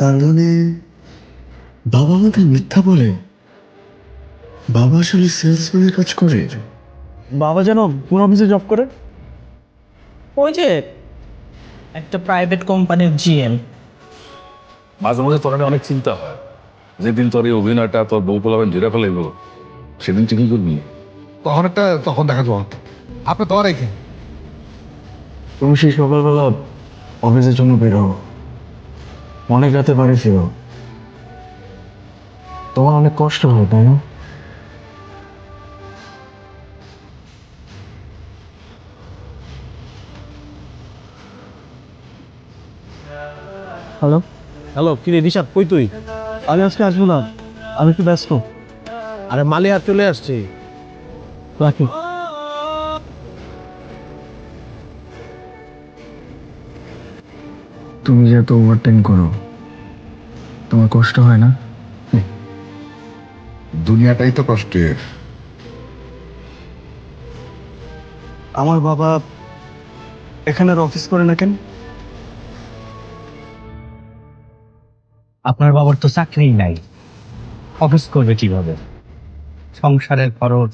তার মানে বাবা আমাদের মিথ্যা বলে? বাবা আসলে সেলসম্যানের কাজ করে? বাবা যেন কোন অফিসে জব করে? ওই যে একটা প্রাইভেট কোম্পানির জিএম মাঝে মাঝে তোর অনেক চিন্তা হয়। যেদিন তোর এই অভিনয়টা তোর বউ পোলাবেন জেরা ফেলাইব সেদিন তুই কি করবি? তখন একটা তখন দেখা যাব। আপনি তো রেখে তুমি সেই সকালবেলা অফিসের জন্য বেরো অনেক রাতে বাড়ি ফিরো তোমার অনেক কষ্ট হয় তাই না? হ্যালো হ্যালো কি রে রিশাদ কই তুই? আমি আজকে আসব না। আমি একটু ব্যস্ত। আরে মালিয়া চলে আসছি। রাখি। তুমি যে এত ওভারটাইম করো তোমার কষ্ট হয় না? দুনিয়াটাই তো কষ্টের আমার বাবা এখানে আর অফিস করে না কেন? আপনার বাবার তো চাকরিই নাই। অফিস করবে কীভাবে? সংসারের খরচ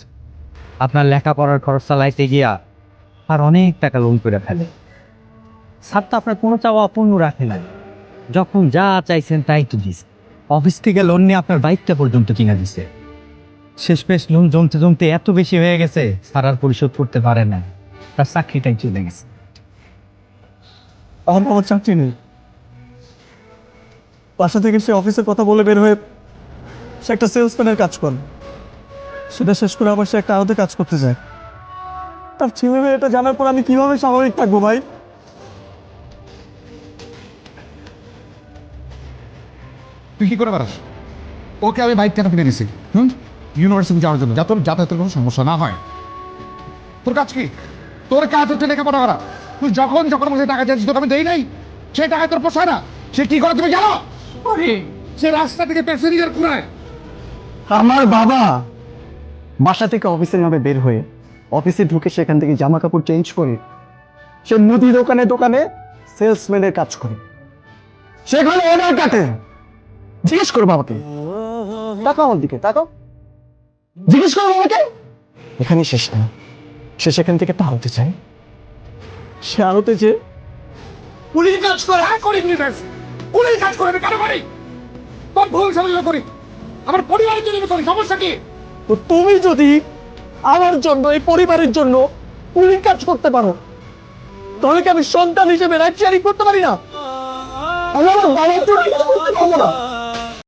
আপনার লেখাপড়ার খরচ চালাইতে গিয়া আর অনেক টাকা লোন করে ফেলে। স্যার তো আপনার কোনো চাওয়া অপূর্ণ রাখে নাই। যখন যা চাইছেন তাই তো দিস অফিস থেকে লোন নিয়ে আপনার বাইকটা পর্যন্ত কিনা দিছে। শেষমেশ লোন জমতে জমতে এত বেশি হয়ে গেছে, স্যার আর পরিশোধ করতে পারে না। তার চাকরিটাই চলে গেছে। আমার বাবার চাকরি নেই। বাসা থেকে সে অফিসের কথা বলে বের হয়ে সে একটা সেলসম্যানের কাজ করে। সেটা শেষ করে আবার সে একটা আলাদা কাজ করতে যায়। তার ছেলে এটা জানার পর আমি কীভাবে স্বাভাবিক থাকব ভাই? তুই কি করে বেড়াস ওকে আমি বাইক কেন কিনে দিছি হুম? ইউনিভার্সিটি যাওয়ার জন্য। যাতে যাতায়াতের কোনো সমস্যা না হয়। তোর কাজ কি? তোর কাজ হচ্ছে লেখাপড়া করা। তুই যখন যখন আমাকে টাকা চাইছিস তোকে আমি দেই নাই। সে টাকা তোর পোষায় না। সে কি করে তুমি জানো? সে রাস্তা থেকে প্যাসেঞ্জার ঘুরায় আমার বাবা বাসা থেকে অফিসের নামে বের হয়ে অফিসে ঢুকে সেখান থেকে জামা কাপড় চেঞ্জ করে সে মুদি দোকানে দোকানে সেলসম্যানের কাজ করে। সেখানে অর্ডার কাটে। জিজ্ঞেস করো বাবাকে। তাকাও আমার দিকে, তাকাও। জিজ্ঞেস করো বাবাকে। এখানে শেষ না। সে সেখান থেকে একটা আনতে চায়। সে আনতে যে পুলিশ কাজ করে হ্যাঁ করি পুলিশ কাজ করে কেন করি তোর সমস্যা করি। আমার পরিবারের জন্য করি, সমস্যা কি? তো তুমি যদি আমার জন্য, এই পরিবারের জন্য পুলিশ কাজ করতে পারো, তাহলে কি আমি সন্তান হিসেবে রাইট শেয়ারিং করতে পারি না? আমি আমার বাবার জন্য কিছু করতে পারব না।